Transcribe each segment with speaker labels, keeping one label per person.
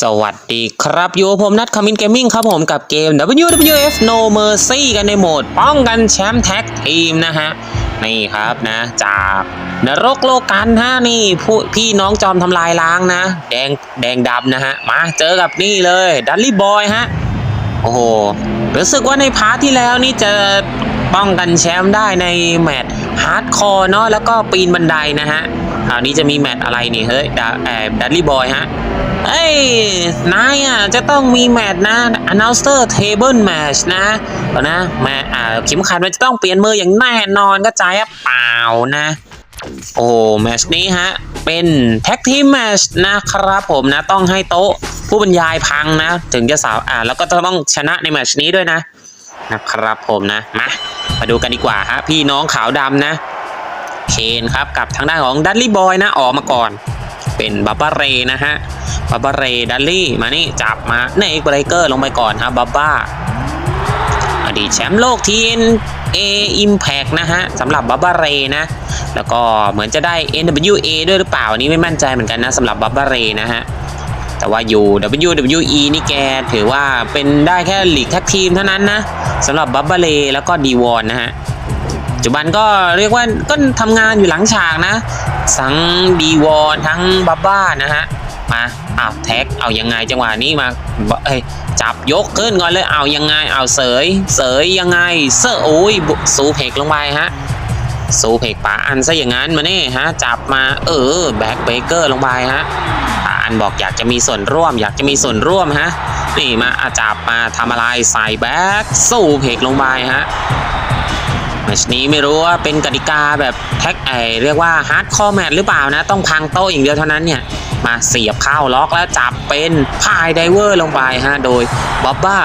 Speaker 1: สวัสดีครับอยู่กับผมนัทคามินเกมมิ่งครับผมกับเกม WWF No Mercy กันในโหมด ป้องกันแชมป์แท็กทีมนะฮะ นี่ครับนะ จากนรกโลกันฮะนี่ผู้พี่น้องจอมทำลายล้างนะ แดงแดงดำนะฮะ มาเจอกับนี่เลยดัลลี่บอยฮะ โอ้โห รู้สึกว่าในพาร์ทที่แล้วนี่จะป้องกันแชมป์ได้ในแมตช์ฮาร์ดคอร์เนาะแล้วก็ปีนบันไดนะฮะ คราวนี้จะมีแมตช์อะไรนี่เฮ้ยดาแอบดัลลี่บอยฮะเอ้ยนายอะจะต้องมีแมตช์นะ announcer table match นะนะแม่อ่าเข็มขัดมันจะต้องเปลี่ยนมืออย่างแน่นอนก็ใจอะเปล่านะโอ้แมชนี้ฮะ เป็นแท็กทีมแมชนะครับผมนะ ต้องให้โต๊ะผู้บรรยายพังนะ ถึงจะสาวอ่าแล้วก็ต้องชนะในแมชนี้ด้วยนะ นะครับผมนะ มา มาดูกันดีกว่าฮะ พี่น้องขาวดำนะ เคนครับกับทางด้านของดัลลี่บอยนะออกมาก่อน เป็นบับบ้าเรนะฮะบับบ้าเรดัลลี่มานี่จับมาในเนกเบรเกอร์ลงไปก่อนครับบับบ้าอดีตแชมป์โลกทีน A Impact นะฮะสำหรับบับบ้าเรนะแล้วก็เหมือนจะได้ NWA ด้วยหรือเปล่าอันนี้ไม่มั่นใจเหมือนกันนะสำหรับบับบ้าเรนะฮะแต่ว่าอยู่ WWE นี่แกถือว่าเป็นได้แค่หลีกแท็กทีมเท่านั้นนะสำหรับบับบ้าเรแล้วก็ดีวอนนะฮะ ปัจจุบันก็เรียกว่าก็ทำงานอยู่หลังฉากนะทั้งดีวอนทั้งบับบ้านะฮะมาอ้าวแท็กเอายังไงจังหวะนี้มาเอ้ยจับยกขึ้นก่อนเลยเอายังไงเอาเสย เสยยังไงเสอโอ้ยสูเพกลงไปฮะสูเพกป๋าอันซะอย่างนั้นมาเน่ฮะจับมาเออแบ็คเบเกอร์ลงไปฮะป๋าอันบอกอยากจะมีส่วนร่วม อยากจะมีส่วนร่วมฮะนี่มาอาจับมาทำอะไรใส่แบ็คสู้เพกลงไปฮะ มชนี้ไม่รู้ว่าเป็นกติกาแบบแท็กไอเรียกว่าฮาร์ดคอร์แมตหรือเปล่านะ ต้องพังโต๊ะอย่างเดียวเท่านั้นเนี่ย มาเสียบเข้าล็อกแล้วจับเป็นพายไดเวอร์ลงไปฮะ โดยบ๊อบบ้า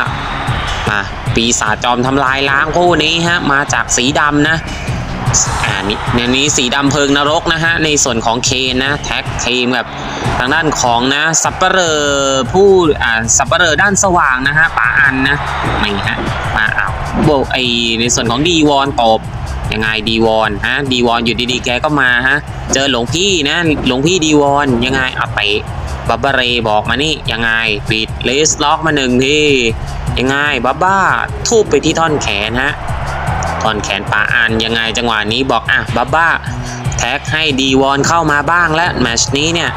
Speaker 1: มาปีศาจจอมทำลายล้างคู่นี้ฮะ มาจากสีดำนะอ่านี่เนี่ยนี้สีดำเพลิงนรกนะฮะ ในส่วนของเคนนะ แท็กทีมกับทางด้านของนะสัปเหร่อผู้อ่าสัปเหร่อด้านสว่างนะฮะป๋าอันนะนี่ฮะมาเอา โบไอในส่วนของดีวอนตบยังไงดีวอนฮะดีวอนอยู่ดีๆแกก็มาฮะเจอหลวงพี่นะหลวงพี่ดีวอนยังไงเอาเตะบับเบเรบอกมานี่ยังไงปิดเลสล็อกมาหนึ่งทียังไงบับบ้าทุบไปที่ท่อนแขนฮะท่อนแขนป่าอันยังไงจังหวะนี้บอกอะบับบ้าแท็กให้ดีวอนเข้ามาบ้างแล้วแมชนี้เนี่ย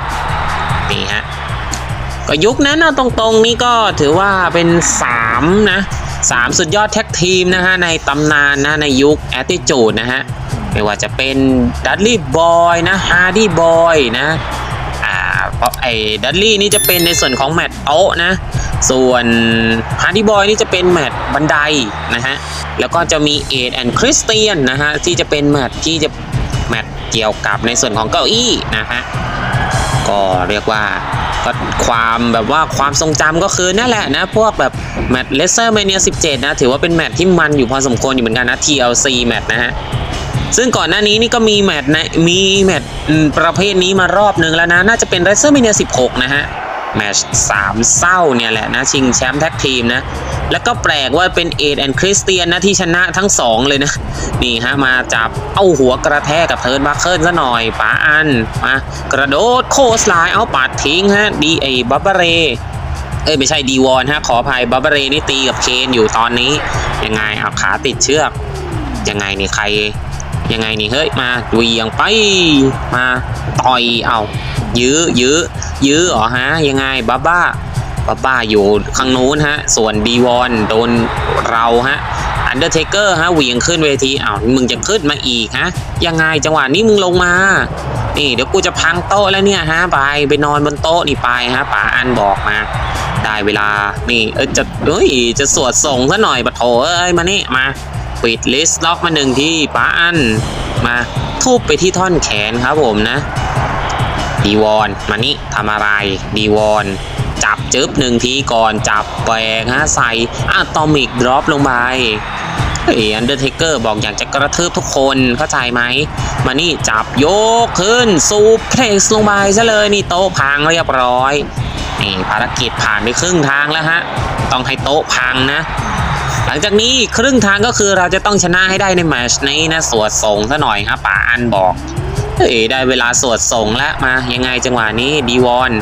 Speaker 1: นี่ฮะก็ยุคนั้นนะตรงๆนี่ก็ถือว่าเป็น 3 นะ สามสุดยอดแท็กทีมนะฮะในตำนานนะในยุคแอตติจูดนะฮะไม่ว่าจะเป็นดัตลี่บอยนะฮาร์ดี้บอยนะอ่าเพราะไอ้ดัตลี่นี่จะเป็นในส่วนของแมตช์โต๊ะนะ ส่วนฮาร์ดี้บอยนี่จะเป็นแมตช์บันไดนะฮะ แล้วก็จะมีเอ็ดแอนด์คริสเตียนนะฮะ ที่จะเป็นแมตช์ที่จะแมตช์เกี่ยวกับในส่วนของเก้าอี้นะฮะ ก็เรียกว่า ก็ความแบบว่าความทรงจำก็คือนั่นแหละนะ พวกแบบแมตช์เลสเซอร์เมเนีย17 นะ ถือว่าเป็นแมตช์ที่มันอยู่พอสมควรอยู่เหมือนกันนะ TLC แมตช์นะฮะซึ่งก่อนหน้านี้นี่ก็มีแมตช์นะมีแมตช์ประเภทนี้มารอบหนึ่งแล้วนะ น่าจะเป็นเลสเซอร์เมเนีย16 นะฮะ แมชสามเศร้าเนี่ยแหละนะชิงแชมป์แท็กทีมนะ แล้วก็แปลกว่าเป็นเอ็ดแอนคริสเตียนนะที่ชนะทั้งสองเลยนะ นี่ฮะมาจับเอาหัวกระแทกกับเทิร์นบัคเคิลซะหน่อยป๋าอันมากระโดดโคสไลน์เอาปัดทิ้งฮะดีไอบับเบเรเอ้ยไม่ใช่ดีวอนฮะขออภัยบับเบเรนี่ตีกับเคนอยู่ตอนนี้ ยังไงเอาขาติดเชือก ยังไงนี่ใคร ยังไงนี่เฮ้ยมาเวียงไปมาต่อยเอายื้อยื้อยื้อเหรอฮะยังไงบ้าบ้าบ้าบ้าอยู่ข้างนู้นฮะ ส่วนดีวอนโดนเราฮะอันเดอร์เทเกอร์ฮะเหวียงขึ้นเวทีอ้าวมึงจะขึ้นมาอีกฮะ ยังไงจังหวะนี้มึงลงมา นี่เดี๋ยวกูจะพังโต๊ะแล้วเนี่ยฮะไปไปนอนบนโต๊ะนี่ไปฮะป๋าอันบอกมา ได้เวลานี่เออจะเอ้ยจะสวดส่งซะหน่อยปะโถเอ้ยมานี่มา ปิดลิสต์ล็อกมาหนึ่งที่ป้าอันมาทุบไปที่ท่อนแขนครับผมนะดีวอนมานี่ทำอะไรดีวอนจับจึ๊บหนึ่งทีก่อนจับแบกฮะใส่อะตอมิกดรอปลงไปเฮ้ยอันเดอร์เทเกอร์บอกอยากจะกระทืบทุกคนเข้าใจไหม มานี่จับโยกขึ้นซูเพล็กซ์ลงไปซะเลยนี่โต๊ะพังเรียบร้อยนี่ภารกิจผ่านไปครึ่งทางแล้วฮะ ต้องให้โต๊ะพังนะ หลังจากนี้ครึ่งทางก็คือเราจะต้องชนะให้ได้ในแมชนี้นะสวดส่งซะหน่อยครับป๋าอันบอกเฮ้ยได้เวลาสวดส่งแล้วมายังไงจังหวะนี้ดีวอน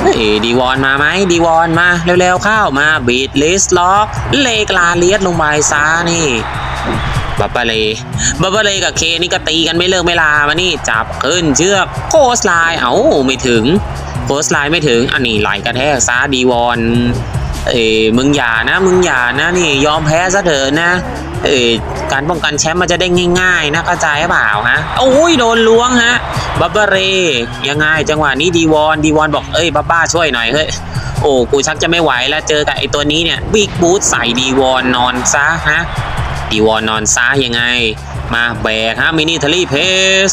Speaker 1: เฮ้ยดีวอนมาไหมดีวอนมาเร็วๆเข้ามาบีดลิสล็อกเลกลาเลียดลงไปซะนี่บับเบเลบับเบเลกับเคนี่ก็ตีกันไม่เลิกไม่ลามานี่จับขึ้นเชือกโคสไลน์เอ้าไม่ถึงโคสไลน์ไม่ถึงอันนี้ไหลกระแทกซะดีวอน เอ้มึงอย่านะ มึงอย่านะนี่ยอมแพ้ซะเถอะนะเอ่อการป้องกันแชมป์มันจะได้ง่าย ๆ นะเข้าใจเปล่าฮะโอ้ยโดนล้วงฮะบับเบเรยังไงจังหวะนี้ดีวอนดีวอนบอกเอ้ยบับบ้าช่วยหน่อยเฮ้ยโอ้กูชักจะไม่ไหวแล้วเจอกับไอตัวนี้เนี่ยบิ๊กบูทใส่ดีวอนนอนซะฮะดีวอนนอนซะยังไง มาแบกฮะมินิทารี่เพส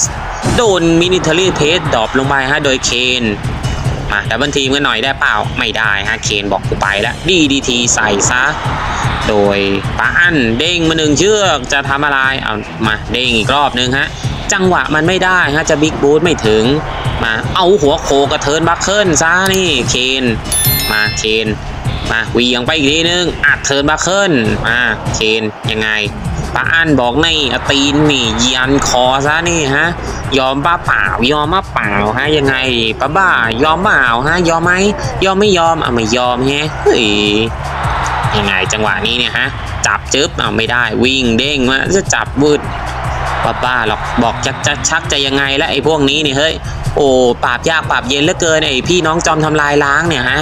Speaker 1: โดนมินิทารี่เพสดรอปลงไปฮะโดยเคน มาดับเบิลทีมกันหน่อยได้เปล่าไม่ได้ฮะเคนบอกกูไปแล้วดีดีทีใส่ซะ โดยป้าอันเด้งมาหนึ่งเชือกจะทำอะไรเอามาเด้งอีกรอบนึงฮะจังหวะมันไม่ได้ฮะจะบิ๊กบูทไม่ถึง มาเอาหัวโคกระเทินบัคเคิลซะนี่เคนมาเคนมาวียงไปอีกทีนึงอัดเทินบัคเคิลมาเคนยังไง ป้าอันบอกในอตีนนี่ยันคอซะนี่ฮะ ยอมป้าเปล่ายอมมาเปล่าฮะยังไงป้าบ้ายอมเปล่าฮะยอมไหมยอมไม่ยอมอะไม่ยอมแฮะเฮ้ยยังไงจังหวะนี้เนี่ยฮะจับจึ๊บเอาไม่ได้วิ่งเด้งมาจะจับบืดบ้าบ้าหรอกบอกจะจะชักจะยังไงแล้วไอ้พวกนี้เนี่ยเฮ้ยโอ้ปราบยากปราบเย็นเหลือเกินไอ้พี่น้องจอมทำลายล้างเนี่ยฮะ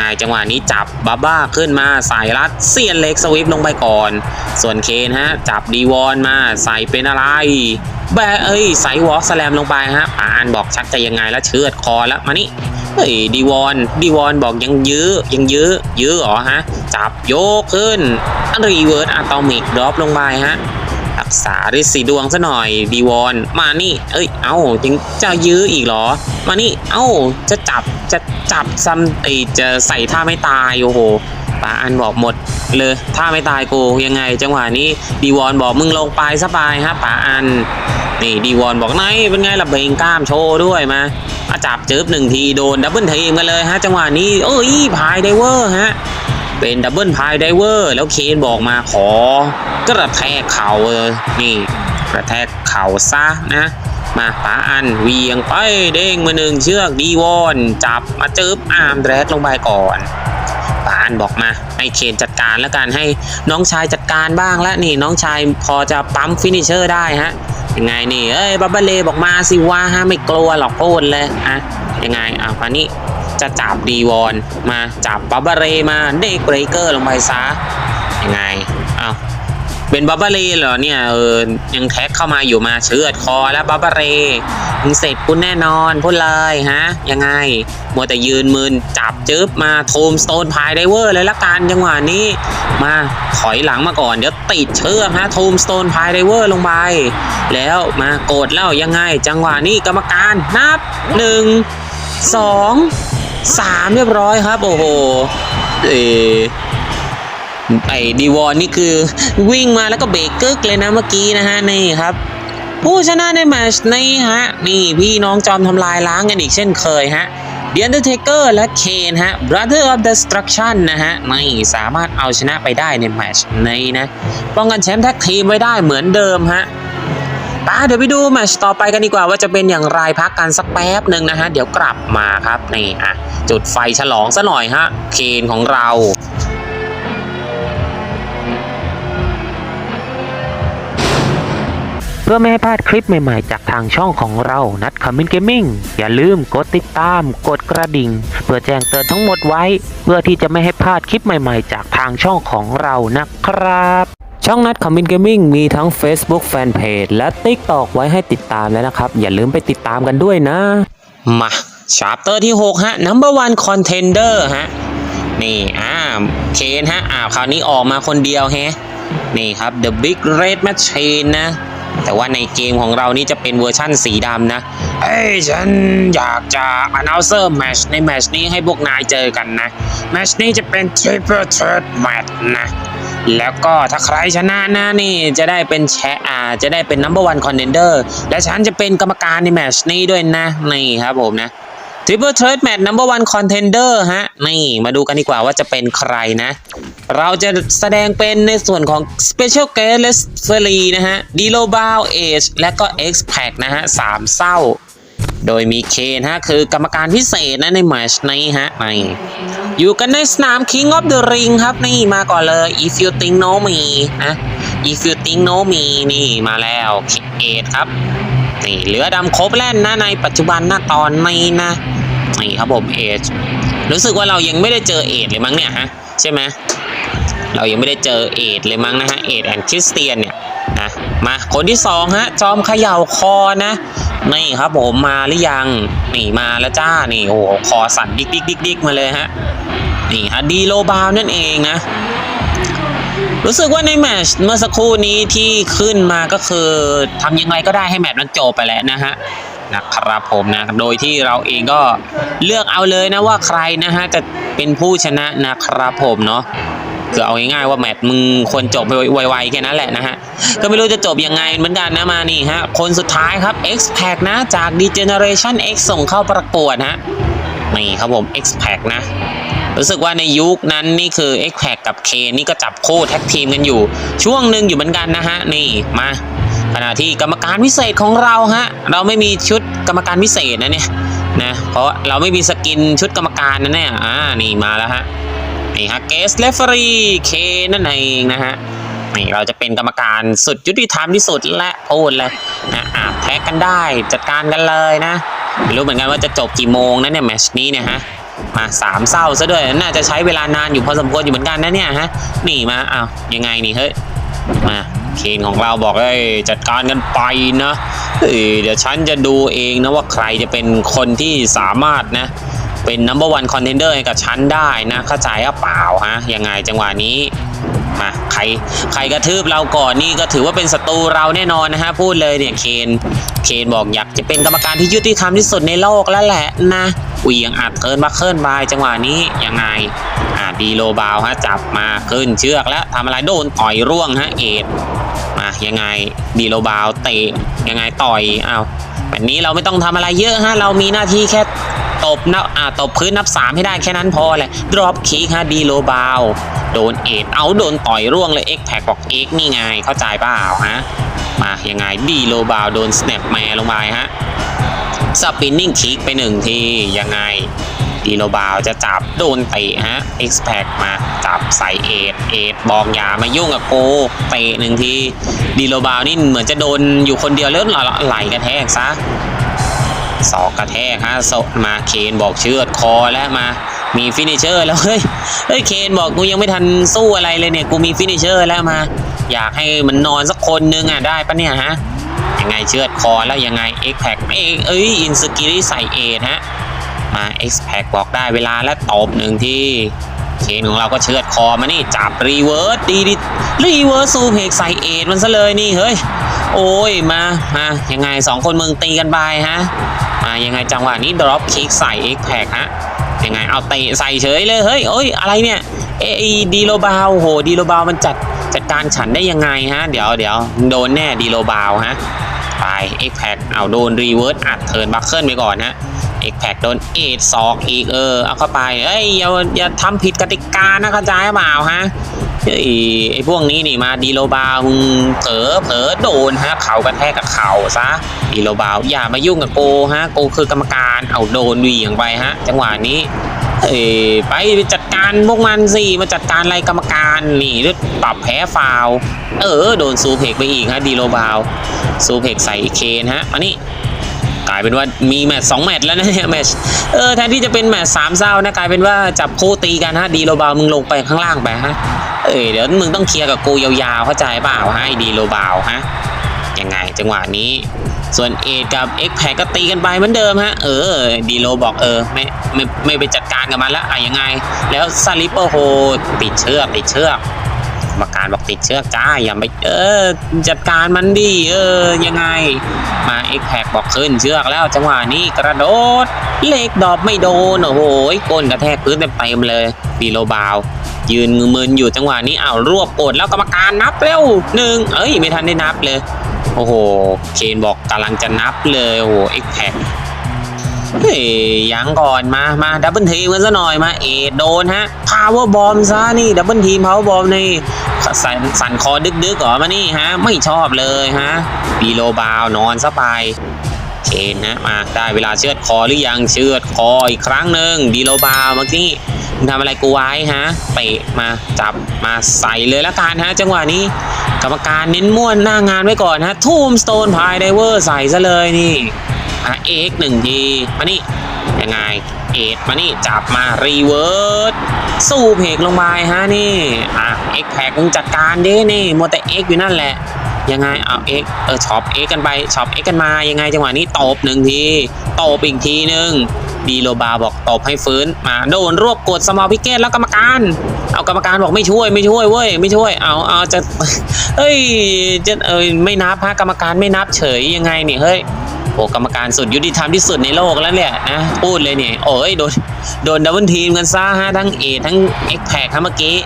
Speaker 1: ไงจังหวะนี้จับบาบ้าขึ้นมาใส่รัดเสียนเล็กสวิปลงไปก่อน ส่วนเคนฮะจับดีวอนมาใส่เป็นอะไรแบะเอ้ยใส่วอล์กสแลมลงไปฮะป่านบอกชักจะยังไงแล้วเชือดคอแล้วมานี่เฮ้ยดีวอนดีวอนบอกยังยื้อยังยื้อยื้อเหรอฮะจับโยกขึ้นอันรีเวิร์สอะตอมิกดรอปลงไปฮะ รักษาฤทธิ์สีดวงซะหน่อยดีวอนมานี่ เอ้ย เอ้ายังจะยื้ออีกเหรอ มานี่ เอ้า จะจับจะจับซ้ำไอจะใส่ท่าไม่ตายโอ้โหป้าอันบอกหมดเลยท่าไม่ตายกูยังไง จังหวะนี้ดีวอนบอกมึงลงไปซะไปฮะป้าอันนี่ดีวอนบอกไหนเป็นไงล่ะเบงกล้ามโชว์ด้วยมาอาจับเจิบหนึ่งทีโดนดับเบิลทีมกันเลยฮะจังหวะนี้เอ้ยพายไดเวอร์ฮะ เป็นดับเบิลพายไดเวอร์แล้วเคนบอกมาขอกระแทกเข่าเออนี่ กระแทกเข่าซะนะมาป้าอันเวียงไปเด้งมาหนึ่งเชือกดีวอน จับมาจึบอาร์มแรกลงไปก่อนป้าอันบอกมาให้เคนจัดการแล้วกันให้น้องชายจัดการบ้างแล้วนี่น้องชายพอจะปั๊มฟินิเชอร์ได้ฮะยังไงนี่เอ้ยบับเบเลบอกมาสิว่าฮะไม่กลัวหรอกพูดเลยอะยังไงอะปานี้ จะจับดีวอนมาจับบับเบเลมาเด็กเบรเกอร์ลงไปซะยังไงอ้าวเป็นบับเบเลเหรอเนี่ยเออยังแท็กเข้ามาอยู่มาเชือดคอแล้วบับเบเลมึงเสร็จคุณแน่นอนพูดเลยฮะยังไงมัวแต่ยืนมืนจับจึ๊บมาโทมสโตนพายไดเวอร์เลยละกันจังหวะนี้ มาถอยหลังมาก่อนเดี๋ยวติดเชือกฮะโทมสโตนพายไดเวอร์ลงไป แล้วมากดแล้วยังไง จังหวะนี้กรรมการนับหนึ่งสอง สามเรียบร้อยครับ โอ้โหเออไอดีวอนนี่คือวิ่งมาแล้วก็เบรกกึกเลยนะเมื่อกี้นะฮะนี่ครับ ผู้ชนะในแมชนี้ฮะ นี่พี่น้องจอมทำลายล้างกันอีกเช่นเคยฮะ The Undertaker และ Kane ฮะ Brother of Destruction นะฮะไม่สามารถเอาชนะไปได้ในแมชนี้นะ ป้องกันแชมป์แท็กทีมไว้ได้เหมือนเดิมฮะป้าเดี๋ยวไปดูแมชต่อไปกันดีกว่าว่าจะเป็นอย่างไรพักกันสักแป๊บหนึ่งนะฮะ เดี๋ยวกลับมาครับนี่อะ จุดไฟฉลองซะหน่อยฮะเคนของเรา
Speaker 2: เพื่อไม่ให้พลาดคลิปใหม่ๆ จากทางช่องของเรา นัดคอมมินเกมมิ่ง อย่าลืมกดติดตาม กดกระดิ่ง เพื่อแจ้งเตือนทั้งหมดไว้ เพื่อที่จะไม่ให้พลาดคลิปใหม่ๆ จากทางช่องของเรานะครับ ช่องนัดคอมมินเกมมิ่งมีทั้ง Facebook Fanpage และ TikTok ไว้ให้ติดตามแล้วนะครับ อย่าลืมไปติดตามกันด้วยนะ
Speaker 1: มา ชาร์ปเตอร์ที่ 6 ฮะ number one contender ฮะ นี่อ่าเคนฮะอ่าคราวนี้ออกมาคนเดียวแฮะ นี่ครับ the big red machine นะ แต่ว่าในเกมของเรานี่จะเป็นเวอร์ชั่นสีดำนะ เอ้ย ฉันอยากจะ announcer match ในแมตชนี้ให้พวกนายเจอกันนะแมตชนี้จะเป็น triple threat match นะแล้วก็ถ้าใครชนะนะนี่จะได้เป็นแชอ่าจะได้เป็น number one contender และฉันจะเป็นกรรมการในแมชนี้ด้วยนะ นี่ครับผมนะ Triple Threat Match Number One Contender ฮะ นี่มาดูกันดีกว่าว่าจะเป็นใครนะ เราจะแสดงเป็นในส่วนของ Special Guest f e r y นะฮะ d i l o b a o Age และก็ X Pack นะฮะสามเศร้า โดยมีเคนฮะ คือกรรมการพิเศษนะในแมชนี้ฮะนี่อยู่กันในสนาม King of the Ring ครับ นี่มาก่อนเลย If you think no me นะ If you think no me นี่มาแล้วเอทครับนี่เหลือดำครบแล้วนะในปัจจุบันนะตอนนี้นะ นี่ครับผมเอชรู้สึกว่าเรายังไม่ได้เจอเอดเลยมั้งเนี่ยฮะใช่ไหมเรายังไม่ได้เจอเอดเลยมั้งนะฮะ เอดแอนคริสเตียนเนี่ยนะมาคนที่สองฮะ จอมเขย่าคอนะ นี่ครับผมมาหรือยัง นี่มาแล้วจ้า นี่โอ้โหคอสั่นดิกดิกดิกดิกมาเลยฮะ นี่ฮะดีโลบาวนั่นเองนะ รู้สึกว่าในแมชเมื่อสักครู่นี้ที่ขึ้นมาก็คือทำยังไงก็ได้ให้แมตช์นั้นจบไปแล้วนะฮะ นะครับผมนะ โดยที่เราเองก็เลือกเอาเลยนะว่าใครนะฮะจะเป็นผู้ชนะนะครับผมเนาะคือเอาง่ายๆว่าแมตช์มึงควรจบไปไวๆแค่นั้นแหละนะฮะ ก็ไม่รู้จะจบยังไงเหมือนกันนะมานี่ฮะ คนสุดท้ายครับ X p a c นะจาก Degeneration X ส่งเข้าประกวดฮะนี่ครับผม X p a c นะ รู้สึกว่าในยุคนั้นนี่คือ X p a c กับ K นี่ก็จับคู่แท็กทีมกันอยู่ ช่วงหนึ่งอยู่เหมือนกันนะฮะ นี่มา ขณะที่กรรมการพิเศษของเราฮะเราไม่มีชุดกรรมการพิเศษนะเนี่ยนะเพราะเราไม่มีสกินชุดกรรมการนะเนี่ยอ่านี่มาแล้วฮะนี่ฮะเกสเลฟรีเคนั่นเองนะฮะนี่เราจะเป็นกรรมการสุดยุติธรรมที่สุดและพูดเลยนะอะแท็กกันได้จัดการกันเลยนะไม่รู้เหมือนกันว่าจะจบกี่โมงนะเนี่ยแมชนี้เนี่ยฮะมาสามเศร้าซะด้วยน่าจะใช้เวลานานอยู่พอสมควรอยู่เหมือนกันนะเนี่ยฮะนี่มาอ้าวยังไงนี่เฮ้ยมา เคนของเราบอกเอ้ยจัดการกันไปนะเเดี๋ยวฉันจะดูเองนะว่าใครจะเป็นคนที่สามารถนะ เป็น number one contender ให้กับฉันได้นะเข้าใจหรือเปล่าฮะยังไงจังหวะนี้มาใครใครกระทืบเราก่อนนี่ก็ถือว่าเป็นศัตรูเราแน่นอนนะฮะพูดเลยเนี่ยเคนเคนบอกอยากจะเป็นกรรมการที่ยุติธรรมที่สุดในโลกแล้วแหละนะอุยยังอัดเคินมาเคลื่อนบายจังหวะนี้ยังไง ดีโลบาวฮะจับมาขึ้นเชือกแล้วทำอะไรโดนต่อยร่วงฮะเอ็ดมายังไงดีโลบาวเตะยังไงต่อยอ้าวแบบนี้เราไม่ต้องทำอะไรเยอะฮะเรามีหน้าที่แค่ตบนับอ่าตบพื้นนับสามให้ได้แค่นั้นพอแหละ drop kick ฮะดีโลบาวโดนเอ็ดเอาโดนต่อยร่วงเลย X Pack บอก X นี่ไงเข้าใจเปล่าฮะมายังไงดีโลบาวโดน snap แมลงไปฮะสปินนิ่งคิกไปหนึ่งทียังไง ดีโลบาวจะจับโดนเตะฮะ X Pack มาจับใส่เอ็ดเอ็ดบอกอย่ามายุ่งกับโกเตะหนึ่งทีดีโลบาวนี่เหมือนจะโดนอยู่คนเดียวแล้วไหลกระแทกซะศอกกระแทกฮะศอกมาเคนบอกเชือดคอแล้วมามีฟินิเชอร์แล้วเฮ้ยเฮ้ยเคนบอกกูยังไม่ทันสู้อะไรเลยเนี่ยกูมีฟินิเชอร์แล้วมา อยากให้มันนอนสักคนนึงอะได้ปะเนี่ยฮะยังไงเชือดคอแล้วยังไง X Pack เอ้ยเอ้ยอินสกิริใส่เอทฮะ มา X p a c บอกได้เวลาแล้วตบหนึ่งที่เคนของเราก็เชือดคอมานี่จับรีเวิร์สดีดิรีเวิร์สซูเพกใส่เอทมันซะเลยนี่เฮ้ย โอ้ยมามายังไงสองคนเมึงตีกันไปฮะมายังไงจังหวะนี้ drop kick ใส่ X p a c ฮะยังไงเอาเตะใส่เฉยเลยเฮ้ยเอ้ยอะไรเนี่ยเอยดีโลบาวโหดีโลบาวมันจัดจัดการฉันได้ยังไงฮะ เดี๋ยวเดี๋ยวโดนแน่ดีโลบาวฮะไป X Pack เอาโดนรีเวิร์สอัดเทิร์นบัคเคิลไปก่อนฮะ X Pack โดนเอทซอกอีกเออเอาเข้าไปเอ้ยอย่าอย่าทำผิดกติกานะเข้าใจเปล่าฮะเฮ้ยไอ้พวกนี้นี่มาดีโลบาวมึงเผลอเผลอโดนฮะเขากระแทกกับเข่าซะดีโลบาวอย่ามายุ่งกับโกฮะโกคือกรรมการเอาโดนวีอย่างไปฮะ จังหวะนี้เอ้ยไปจัดการพวกมันสิมาจัดการอะไรกรรมการนี่ด้วยปรับแพ้ฟาว เออ โดนซูเพกไปอีกฮะดีโลบาวซูเพกใส่เคนฮะมานี่กลายเป็นว่ามีแมตช์สองแมตช์แล้วนะเนี่ยแมตช์เออแทนที่จะเป็นแมตช์สามเศร้านะกลายเป็นว่าจับคู่ตีกันฮะดีโลบาวมึงลงไปข้างล่างไปฮะเอ้ยเดี๋ยวมึงต้องเคลียร์กับกูยาวๆเข้าใจเปล่าฮะไอ้ดีโลบาวฮะยังไงจังหวะนี้ส่วนเอกับ X แพก็ตีกันไปเหมือนเดิมฮะ เออ ดีโลบอกเออ ไม่ไม่ไม่ไปจัดการกับมันแล้วอะยังไง แล้วซาลิปเปอร์โฮติดเชือกติดเชือก รรมการบอกติดเชือกจ้าอย่าไปเออจัดการมันดิเออยังไง มาเอ็กแพกบอกขึ้นเชือกแล้วจังหวะนี้กระโดด เล็กดอบไม่โดนโอ้โหก้นกระแทกพื้นเต็มๆเลยดีโลบาวยืนมึนอยู่จังหวะนี้อ้าวรวบกดแล้วกรรมการนับเร็วหนึ่งเอ้ยไม่ทันได้นับเลย โอ้โห เคนบอกกำลังจะนับเลยโอ้โหเอ็กแพกเฮ้ยยังก่อนมามาดับเบิลทีมกันซะหน่อยมาเอ็ดโดนฮะพาวเวอร์บอมซะนี่ดับเบิลทีมพาวเวอร์บอมนี่ สั่นสั่นคอดึกๆเหรอมานี่ฮะ ไม่ชอบเลยฮะดีโลบาวนอนซะไปเคนนะมาได้เวลาเชือดคอหรือยังเชือดคออีกครั้งหนึ่งดีโลบาวเมื่อกี้มึงทำอะไรกูไว้ฮะเตะมาจับมาใส่เลยละกันฮะ จังหวะนี้ กรรมการเน้นม่วนหน้างานไว้ก่อนฮะทูมสโตนพายไดเวอร์ใส่ซะเลยนี่อะเอ็กหนึ่งทีมานี่ยังไง เอ็ดมานี่จับมารีเวิร์สสู้เพกลงไปฮะนี่อะเอ็กแพกมึงจัดการดินี่มัวแต่เอ็กอยู่นั่นแหละยังไงเอาเอ็กเออช็อปเอ็กกันไปช็อปเอ็กกันมายังไงจังหวะนี้ตบหนึ่งทีตบอีกทีหนึ่งดีโลบาบอกตบให้ฟื้นมาโดนรวบกดสมอลพิเกตแล้วกรรมการ เอากรรมการบอกไม่ช่วยไม่ช่วยเว้ยไม่ช่วยเอาเอาจะเฮ้ยจะเอยไม่นับฮะกรรมการไม่นับเฉยยังไงนี่เฮ้ย อ้กรรมการสุดยุติธรรมที่สุดในโลกแล้วเนี่ยนะพูดเลยเนี่ยโอ้ยโดนโดนดับเบิลทีมกันซะฮะทั้งเอทั้งเอ็กแพคเมื่อกี้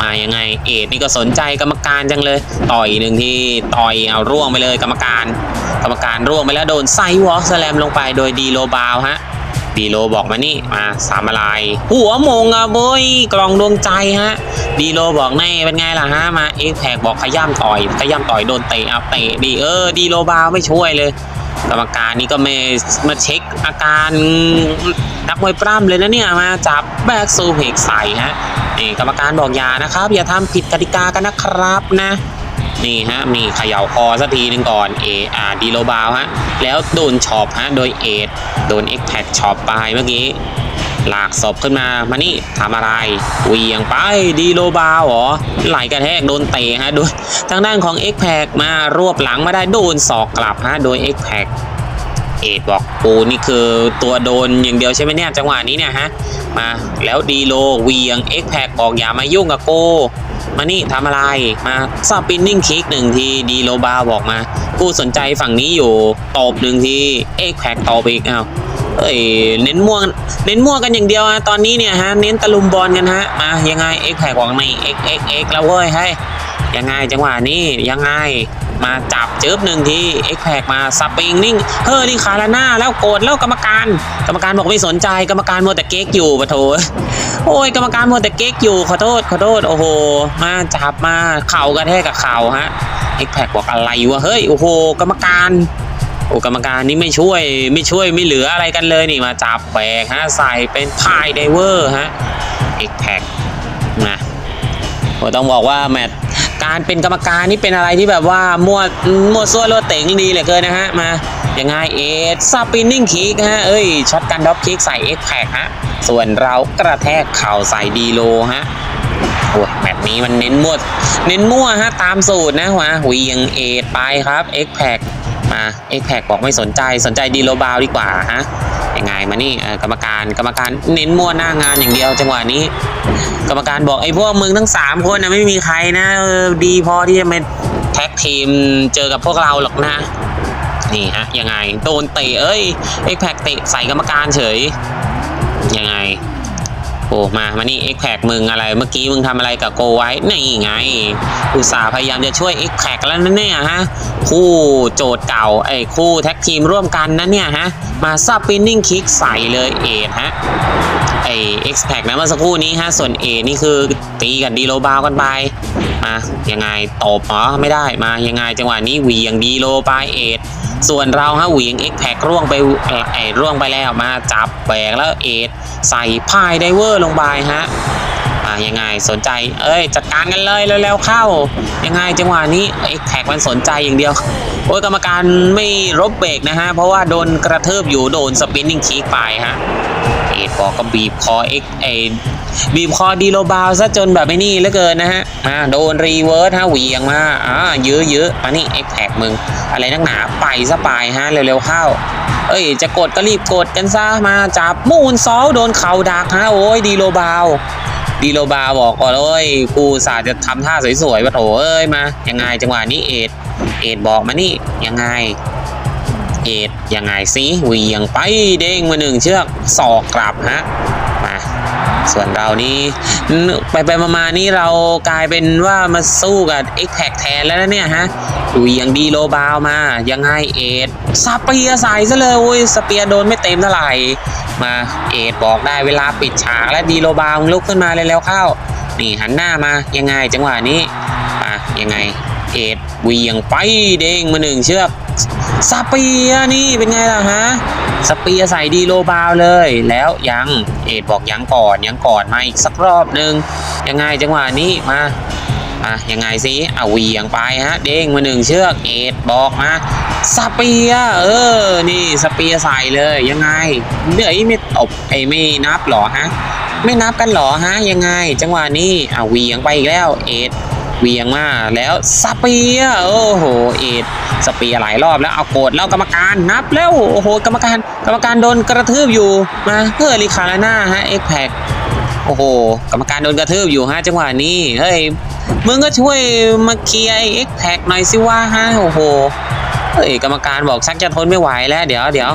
Speaker 1: มายังไงเอ็ดนี่ก็สนใจกรรมการจังเลย ต่อยหนึ่งที่ต่อยเอาร่วงไปเลยกรรมการ กรรมการร่วงไปแล้วโดนไซวอล์กสแลมลงไปโดยดีโลบาวฮะดีโลบอกมานี่มาสามอะไรหัวมงอะเบ้ยกล่องดวงใจฮะดีโลบอกแน่เป็นไงล่ะฮะมาเอ็กแพกบอกขย้ำต่อยขย้ำต่อยโดนเตะเอาเตะดีเออดีโลบาวไม่ช่วยเลย กรรมการนี่ก็ไม่มาเช็คอาการนักมวยปล้ำเลยนะเนี่ยมาจับแบกซูเพกใส่ฮะนี่กรรมการบอกอย่านะครับ อย่าทำผิดกติกากันนะครับนะนี่ฮะมีเขย่าคอสักทีหนึ่งก่อนเออาดีโลบาวฮะแล้วโดนช็อปฮะโดยเอดโดนเอ็กแพคช็อปไปเมื่อกี้ ลากศพขึ้นมามานี่ทำอะไรเหวียงไปดีโลบาวเหรอ ไหลกระแทกโดนเตะฮะโดยทางด้านของ x p a c มารวบหลังมาได้โดนศอกกลับฮะโดย x p a c เอ็ดบอกปูนี่คือตัวโดนอย่างเดียวใช่ไหมเนี่ยจังหวะนี้เนี่ยฮะมาแล้วดีโลเหวียง x p a c บอกอย่ามายุ่งกับโก มานี่ทำอะไรมาสปินนิ่งคิกหนึ่งทีดีโลบาวบอกมา กูสนใจฝั่งนี้อยู่ตบหนึ่งที x p a c ตบอีกอ้าว เอ้ยเน้นม่วงเน้นม่วงกันอย่างเดียวอะตอนนี้เนี่ยฮะเน้นตะลุมบอลกันฮะมายังไง X แผกบอกใน X X X แล้วเว้ยให้ยังไงจังหวะนี้ยังไงมาจับเจึ๊บหนึ่งที X แผกมาสปริงนิ่งเฮ้ยนี่คาราน่าแล้วโกรธแล้วกรรมการ กรรมการบอกไม่สนใจกรรมการมัวแต่เก๊กอยู่ปะโถโอ้ยกรรมการมัวแต่เก๊กอยู่ขอโทษขอโทษโอ้โห มาจับมาเข่ากระแทกกับเข่าฮะ X แผกบอกอะไรวะเฮ้ยโอ้โห กรรมการ โอ้กรรมการนี่ไม่ช่วยไม่ช่วยไม่เหลืออะไรกันเลยนี่มาจับแบกฮะใส่เป็นพายไดเวอร์ฮะเอ็กแพคนะโอ้ต้องบอกว่าแมตช์การเป็นกรรมการนี่เป็นอะไรที่แบบว่ามั่วมั่วซั่วโลดเต๋งดีเหลือเกินนะฮะมายังไงเอสสปินนิ่งคิกฮะเอ้ยช็อตกันด็อปคิกใส่เอ็กแพคฮะส่วนเรากระแทกเข่าใส่ดีโลฮะโอ้ยแบบนี้มันเน้นมั่วเน้นมั่วฮะตามสูตรนะวะเหวียงเอทไปครับ X Pack มา X Pack บอกไม่สนใจสนใจดีโลบาวดีกว่าฮะยังไงมานี่กรรมการกรรมการเน้นมั่วหน้างานอย่างเดียว จังหวะนี้ กรรมการบอกไอ้พวกมึงทั้งสามคนนะไม่มีใครนะออดีพอที่จะมาแท็กทีมเจอกับพวกเราหรอกนะ นี่ฮะยังไงโดนเตะเอ้ย X Pack เตะใส่กรรมการเฉยยังไง โอ้มา มานี่ X แพกมึงอะไร เมื่อกี้มึงทำอะไรกับโกไว้นี่ไง อุตส่าห์พยายามจะช่วย X แพกแล้วนั่นเนี่ยฮะ คู่โจทย์เก่าไอ้คู่แท็กทีมร่วมกันนั่นเนี่ยฮะ มาซับปินนิ่งคิกใส่เลยเอทฮะ ไอ้ X แพกนะเมื่อสักครู่นี้ฮะ ส่วน A นี่คือตีกับดีโลบาวกันไป มา ยังไงตบอ๋อไม่ได้มา ยังไงจังหวะนี้หวียงดีโลไปเอทส่วนเราฮะหวียง X แพกร่วงไปไอ้ร่วงไปแล้วมาจับแบกแล้วเอท ใส่พายไดเวอร์ลงไปฮะอ่ายังไงสนใจ เอ้ย จัดการกันเลยเร็วๆเข้า ยังไงจังหวะนี้เอ็กแท็กมันสนใจอย่างเดียว โอ้ยกรรมการไม่รบเบรกนะฮะ เพราะว่าโดนกระเทิบอยู่โดนสปินนิ่งคิกไปฮะเอ็ดบอกก็บีบคอเอ็กเอบีบคอดีโลบาวซะจนแบบไม่นี่เหลือเกินนะฮะมาโดนรีเวิร์สฮะเหวี่ยงมาอ่าเยอะๆมานี่เอ็กแท็กมึง อะไรนักหนาไปซะไปฮะเร็วๆเข้า เอ้ย จะกดก็รีบกดกันซะมาจับมูนซอลโดนเข่าดักฮะโอ้ยดีโลบาวดีโลบาวบอกก่อนเลยกูสาจะทำท่าสวยๆปะโถเอ้ยมา ยังไงจังหวะนี้เอ็ดเอ็ดบอกมานี่ยังไง เอ็ดยังไงสิเวียงไปเด้งมาหนึ่งเชือกสอกกลับฮะ ส่วนเรานี่ไปไปมาๆนี่เรากลายเป็นว่ามาสู้กับ X Pack แทนแล้วนะเนี่ยฮะดูย่างดีโลบาวมายังไงเอ็ดสเปียร์ใส่ซะเลยโอ้ยสเปียร์โดนไม่เต็มเท่าไหร่มาเอ็ดบอกได้เวลาปิดฉากแล้วดีโลบาวมึงลุกขึ้นมาเลยแล้วเข้า นี่หันหน้ามายังไงจังหวะนี้มายังไง เอ็ดเวียงไปเด้งมาหนึ่งเชือกสเปียร์นี่เป็นไงล่ะฮะสเปียร์ใส่ดีโลบาวเลย แล้วยังเอ็ดบอกยังก่อนยังก่อนมาอีกสักรอบหนึ่งยังไงจังหวะนี้มาอะยังไงสิเอาเวียงไปฮะเด้งมาหนึ่งเชือกเอ็ดบอกมาสเปียร์เออนี่สเปียร์ใส่เลยยังไงเดี๋ยวไม่ตบไอ้ไม่นับหรอฮะไม่นับกันหรอฮะยังไง จังหวะนี้เอาเวียงไปอีกแล้วเอ็ด เวียงมาแล้วสเปียโอ้โหเอ็ดสเปียหลายรอบแล้วเอาโกรธแล้วกรรมการนับแล้วโอ้โหกรรมการกรรมการโดนกระทืบอยู่มาเฮ้ยลิคาราน่าฮะเอ็กแพคโอ้โหกรรมการโดนกระทืบอยู่ฮะจังหวะนี้เฮ้ยมึงก็ช่วยมาเคลียร์เอ็กแพคหน่อยสิว่าฮะโอ้โหเฮ้ยกรรมการบอกชักจะทนไม่ไหวแล้วเดี๋ยวเดี๋ยว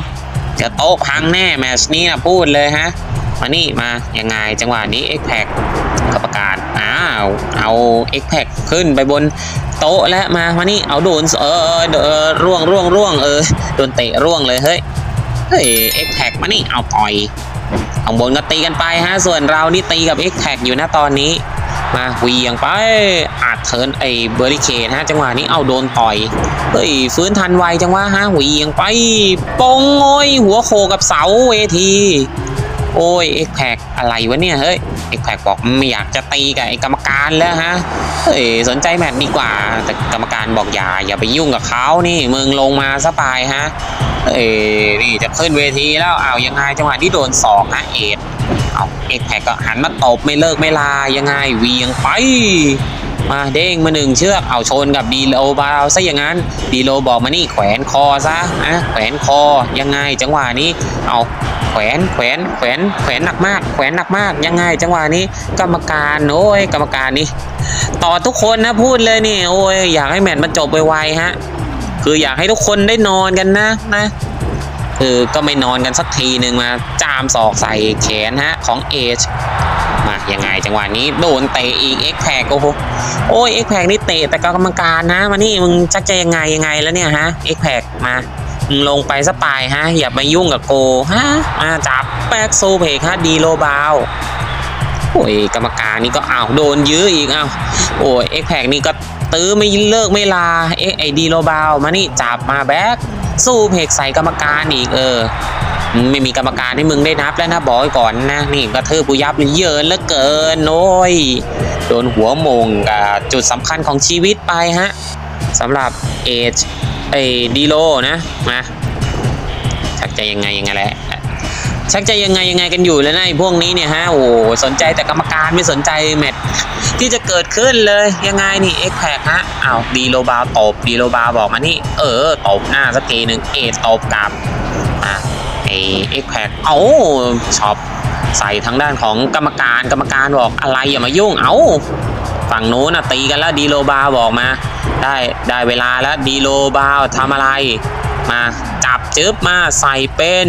Speaker 1: เดี๋ยวโต๊ะพังแน่แมชนี้นะพูดเลยฮะ มานี่มายังไงจังหวะนี้เอ็กแพกรรมการอ้าวเอาเอ็กแพขึ้นไปบนโต๊ะและมามานี่เอาโดนเออเออร่วงร่วงร่วงเออโดนเตะร่วงเลยเฮ้ยเฮ้ยเอ็กแท็กมานี่เอาต่อยข้างบนก็ตีกันไปฮะส่วนเรานี่ตีกับเอ็กแท็กอยู่นะตอนนี้มาเหวียงไปอาจเทินไอ้เบอร์ริเคนฮะจังหวะนี้เอาโดนต่อยเฮ้ยฟื้นทันไวจังวะฮะเหวียงไปปงโอยหัวโขกับเสาเวที โอ้ยเอ็กแพกอะไรวะเนี่ยเฮ้ยเอ็กแพกบอกไม่อยากจะตีกับไอ้กรรมการแล้วฮะเฮ้ยสนใจแมตช์ดีกว่า แต่กรรมการบอกอย่าอย่าไปยุ่งกับเขานี่มึงลงมาซะปายฮะเอ้นี่จะขึ้นเวทีแล้วอ้าวยังไงจังหวะที่โดนศอกนะเอ็ดเอาเอ็กแพกก็หันมาตบไม่เลิกไม่ลายังไงเวียงไป มาเด้งมาหนึ่งเชือกเอาชนกับดีโลบาวซะอย่างนั้นดีโลบอกมานี่แขวนคอซะนะแขวนคอยังไงจังหวะนี้เอาแขวนแขวนแขวนแขวนหนักมาก แขวนหนักมากยังไงจังหวะนี้กรรมการโอ้ยกรรมการนี่ต่อทุกคนนะพูดเลยนี่โอ้ยอยากให้แมตช์มันจบไวๆฮะคืออยากให้ทุกคนได้นอนกันนะนะคือก็ไม่นอนกันสักทีหนึ่งมาจามศอกใส่แขนฮะของเอช ยังไงจังหวะนี้โดนเตะอีกเอ็กแพกโอ้โหโอ้ยเอ็กแพกนี่เตะแต่กรรมการนะมานี่มึงจักจะยังไงยังไงแล้วเนี่ยฮะเอ็กแพกมามึงลงไปสปายฮะ อย่ามายุ่งกับโกฮะมาจับแบ็กโซเพกฮะดีโลบาวโอ้ยกรรมการนี่ก็อ้าวโดนยื้ออีกอ้าวโอ้ยเอ็กแพกนี่ก็ตื้อไม่เลิกไม่ลาเอ็กไอดีโลบาวมานี่จับมาแบ็กสู้เพกใส่กรรมการอีกเออ ไม่มีกรรมการให้มึงได้นับแล้วนะบอกไว้ก่อนนะ นี่กระทืบปุยับเยเยินเหลือเกินโอ้ยโดนหัวมงกับจุดสำคัญของชีวิตไปฮะสำหรับเอจไอ้ดีโลนะมาชักใจยังไงยังไงแหละชักใจยังไงยังไงกันอยู่แล้วนะไอ้พวกนี้เนี่ยฮะโอ้สนใจแต่กรรมการไม่สนใจแมตช์ที่จะเกิดขึ้นเลยยังไงนี่เอ็กแพกฮะอ้าวดีโลบาตบดีโลบาบอกมานี่ เออตบหน้าสักทีหนึ่งเอตบกลับ เอ็กแพกเอาช็อปใส่ทางด้านของกรรมการกรรมการบอกอะไรอย่ามายุ่งเอาฝั่งโน้นนะตีกันแล้วดีโลบาบอกมา ได้ได้เวลาแล้วดีโลบาทำอะไร มาจับจึ๊บมาใส่เป็น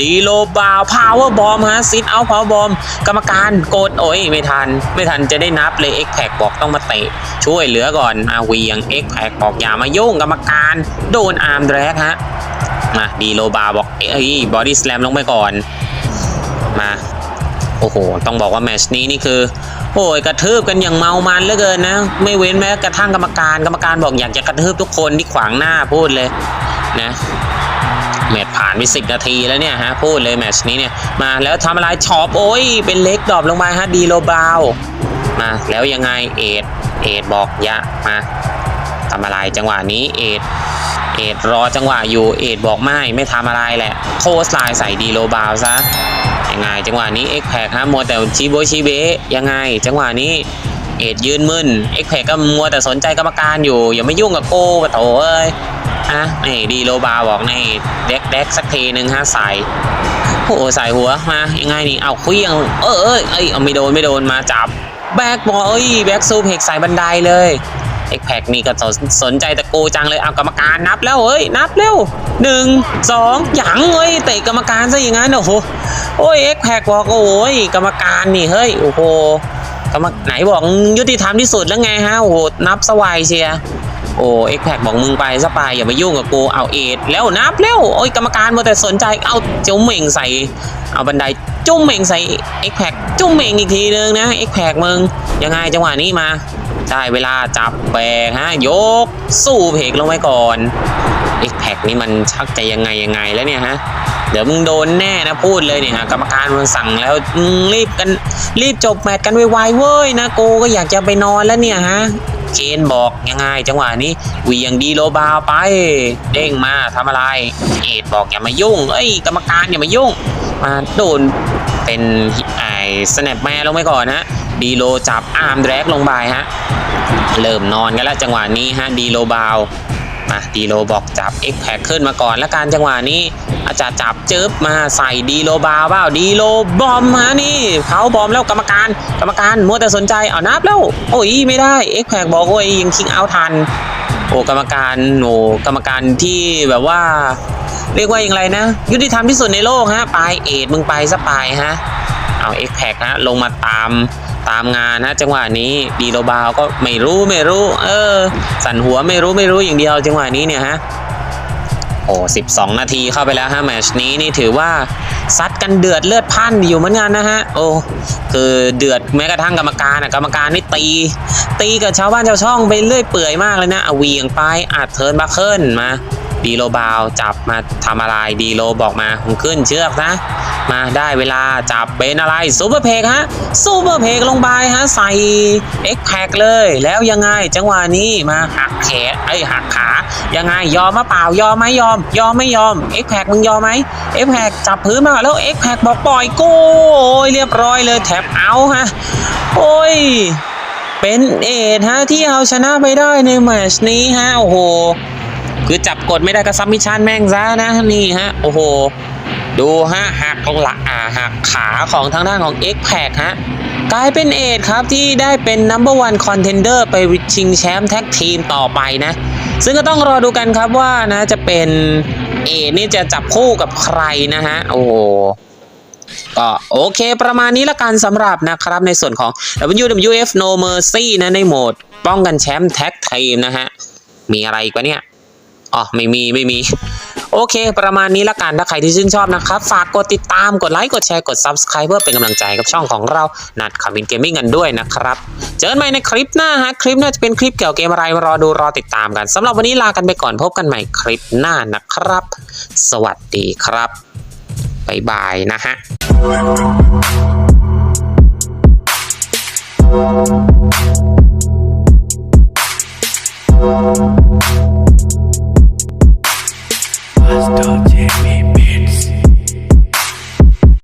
Speaker 1: ลีโลบาพาวเวอร์บอมฮะซิทเอาพาวบอมกรรมการโกดโอ้ยไม่ทัน ไม่ทันจะได้นับเลยเอ็กแพกบอกต้องมาเตะ ช่วยเหลือก่อนอาเวียงเอ็กแพกบอกอย่ามายุ่งกรรมการโดนอาร์มแดรกฮะ มาดีโลบาบอกเอ้ยบอดี้สแลมลงไปก่อน มา โอ้โห ต้องบอกว่าแมชนี้นี่คือ โอ้ยกระทืบกันอย่างเมามันเหลือเกินนะ ไม่เว้นแม้กระทั่งกรรมการกรรมการบอกอยากจะกระทืบทุกคนที่ขวางหน้าพูดเลยนะแมตช์ผ่านไปสิบนาทีแล้วเนี่ยฮะพูดเลยแมตชนี้เนี่ยมาแล้วทำอะไรช็อปโอ้ยเป็นเล็กดรอปลงมาฮะดีโลบาวมาแล้วยังไงเอ็ดเอ็ดบอกยะมาทำอะไรจังหวะนี้เอ็ด เอ็ดรอจังหวะอยู่เอ็ดบอกไม่ไม่ทำอะไรแหละ โคสไลน์ใส่ดีโลบาวซะยังไงจังหวะนี้เอ็กแพกฮะมัวแต่ชีโบชีเบยังไง จังหวะนี้เอ็ดยืนมึนเอ็กแพกก็มัวแต่สนใจกรรมการอยู่ อย่าไมายุ่งกับโก้ปะโถเอ้ยอะนี่ดีโลบาบอกนี่เด็กเด็กสักทีหนึ่งฮะใส่โอ้โหใส่หัวมายังไงนี่เอาเคลี้ยงเออเอยเอ้ยเอาไม่โดนไม่โดนมาจับแบกบอลเอ้ยแบกซูเพกใส่บันไดเลย เอ็กแพกนี่ก็สนใจตะกูจังเลยเอากรรมการนับแล้วเฮ้ยนับเร็วหนึ่งสองหยังเฮ้ยเตะกรรมการซะอย่างนั้นโอ้โหโอ้ยเอ็กแพกบอกโอ้ยกรรมการนี่เฮ้ยโอ้โหกรรมไหนบอกยุติธรรมที่สุดแล้วไงฮะโอ้โหนับสวายเชียโอ้เอ็กแพกบอกมึงไปซะไปอย่ามายุ่งกับกูเอาเอ็ดแล้วนับเร็วโอ้ยกรรมการมัวแต่สนใจเอาจุ้มเหม่งใส่เอาบันได จุ้มเหม่งใส่เอ็กแพกจุ้มเหม่งอีกทีนึงนะเอ็กแพกมึงยังไงจังหวะนี้มา ได้เวลาจับแบกฮะยกสู้เพกลงไว้ก่อนเอ็กแพกนี่มันชักจะยังไงยังไงแล้วเนี่ยฮะเดี๋ยวมึงโดนแน่นะพูดเลยเนี่ยฮะกรรมการมันสั่งแล้วรีบกันรีบจบแมตช์กันไวๆเว้ยนะกูก็อยากจะไปนอนแล้วเนี่ยฮะเคนบอกยังไงจังหวะนี้วียงดีโลบาวไป เด้งมาทำอะไรเอ็ดบอกอย่ามายุ่ง เอ้ยกรรมการอย่ามายุ่ง มาโดน เป็นไอ้สแนปแมนลงไปก่อนฮะดีโลจับอาร์มแดรกลงไปฮะเริ่มนอนกันแล้วจังหวะนี้ฮะดีโลบาวมาดีโลบอกจับเอ็กแพคขึ้นมาก่อนแล้วการจังหวะนี้ อาจารย์จับจึ๊บมาใส่ดีโลบาวเปล่าดีโลบอมฮะนี่เขาบอมแล้วกรรมการกรรมการมัวแต่สนใจเอานับแล้ว โอ้ยไม่ได้เอ็กแพกบอกโอ้ยยังคิงเอาทันโอ้กรรมการโอ้กรรมการที่แบบว่า เรียกว่าอย่างไรนะ ยุติธรรมที่สุดในโลกฮะปลายเอ็ดมึงไปซะปลายฮะเอาเอ็กแพกฮะลงมาตามตามงานฮะจังหวะนี้ดีโลบาวก็ไม่รู้ไม่รู้ เออ สั่นหัวไม่รู้ไม่รู้อย่างเดียว จังหวะนี้เนี่ยฮะโอ้12นาทีเข้าไปแล้วฮะแมชนี้นี่ถือว่าซัดกันเดือดเลือดพล่านอยู่เหมือนกันนะฮะโอ้คือเดือดแม้กระทั่งกรรมการอะกรรมการนี่ตี ตีกับชาวบ้านชาวช่องไปเรื่อยเปื่อยมากเลยนะเอาเวียงไปอัดเทิร์นบัคเคิลมา ดีโลบาวจับมาทำอะไรดีโลบอกมามึงขึ้นเชือกนะ มาได้เวลาจับเป็นอะไรซูเปอร์เพกฮะซูเปอร์เพกลงไปฮะใส่เอ็กแพกเลย แล้วยังไงจังหวะนี้มาหักแขนไอ้หักขายังไงยอมมาเปล่ายอมไหมยอม ยอมไม่ยอมเอ็กแพกมึงยอมไหมเอ็กแพกจับพื้นมาแล้วเอ็กแพกบอกปล่อยกูโอ้ยเรียบร้อยเลยแท็บเอาฮะโอ้ยเป็นเอทฮะที่เอาชนะไปได้ในแมชนี้ฮะโอ้โห คือจับกดไม่ได้ก็ซับมิชชั่นแม่งซะนะนี่ฮะ โอ้โห ดูฮะหักหลักอ่าหักขาของทางด้านของ x p a c ฮะกลายเป็นเอทครับที่ได้เป็น number one contender ไปชิงแชมป์แท็กทีมต่อไปนะ ซึ่งก็ต้องรอดูกันครับว่านะจะเป็นเอทนี่จะจับคู่กับใครนะฮะ โอ้ก็โอเคประมาณนี้ละกันสำหรับนะครับในส่วนของ WWF No Mercy นะในโหมด ป้องกันแชมป์แท็กทีมนะฮะ มีอะไรอีกวะเนี่ย อ๋อไม่มีไม่มี โอเค ประมาณนี้ละกันถ้าใครที่ชื่นชอบนะครับ ฝากกดติดตามกดไลค์กดแชร์กด Subscribe เพื่อเป็นกำลังใจกับช่องของเรานัดคอมมินเกมมิ่งกันด้วยนะครับ เจอกันใหม่ในคลิปหน้าฮะคลิปหน้าจะเป็นคลิปเกี่ยวกับเกมอะไรรอดูรอติดตามกันสำหรับวันนี้ลากันไปก่อนพบกันใหม่คลิปหน้านะครับ สวัสดีครับบ๊ายบายนะฮะ